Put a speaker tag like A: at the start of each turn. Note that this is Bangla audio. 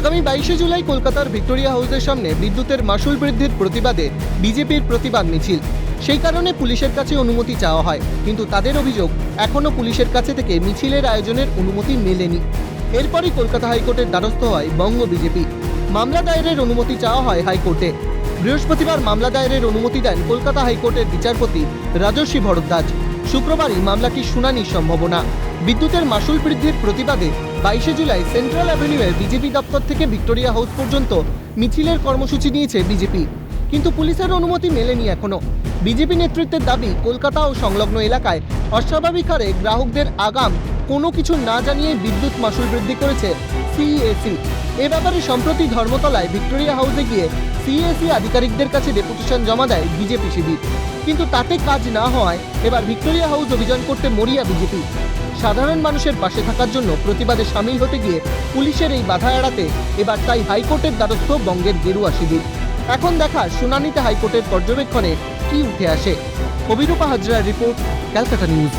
A: আগামী বাইশে জুলাই কলকাতার ভিক্টোরিয়া হাউসের সামনে বিদ্যুতের মাসুল বৃদ্ধির প্রতিবাদে বিজেপির প্রতিবাদ মিছিল। সেই কারণে পুলিশের কাছে অনুমতি চাওয়া হয়, কিন্তু তাদের অভিযোগ এখনও পুলিশের কাছে থেকে মিছিলের আয়োজনের অনুমতি মেলেনি। এরপরই কলকাতা হাইকোর্টের দ্বারস্থ হয় বঙ্গ বিজেপি। মামলা দায়েরের অনুমতি চাওয়া হয় হাইকোর্টে। বৃহস্পতিবার মামলা দায়েরের অনুমতি দেন কলকাতা হাইকোর্টের বিচারপতি রাজস্বী ভরদ্বাজ। শুক্রবারই মামলাটি শুনানির সম্ভাবনা। বিদ্যুতের মাসুল বৃদ্ধির প্রতিবাদে বাইশে জুলাই সেন্ট্রাল অ্যাভিনিউয়ের বিজেপি দপ্তর থেকে ভিক্টোরিয়া হাউস পর্যন্ত মিছিলের কর্মসূচি নিয়েছে বিজেপি। কিন্তু পুলিশের অনুমতি মেলেনি এখনও। বিজেপি নেতৃত্বের দাবি, কলকাতা ও সংলগ্ন এলাকায় অস্বাভাবিক হারে গ্রাহকদের আগাম কোনো কিছু না জানিয়ে বিদ্যুৎ মাসুল বৃদ্ধি করেছে সিইএসি এ ব্যাপারে সম্প্রতি ধর্মতলায় ভিক্টোরিয়া হাউসে গিয়ে সিএসি আধিকারিকদের কাছে ডেপুটেশন জমা দেয় বিজেপি শিবির। কিন্তু তাতে কাজ না হওয়ায় এবার ভিক্টোরিয়া হাউস অভিযান করতে মরিয়া বিজেপি। সাধারণ মানুষের পাশে থাকার জন্য প্রতিবাদে সামিল হতে গিয়ে পুলিশের এই বাধা এড়াতে এবার তাই হাইকোর্টের দ্বারস্থ বঙ্গের গেরুয়া শিবির। এখন দেখা শুনানিতে হাইকোর্টের পর্যবেক্ষণে কি উঠে আসে। অভিরূপা হাজরার রিপোর্ট, ক্যালকাটা নিউজ।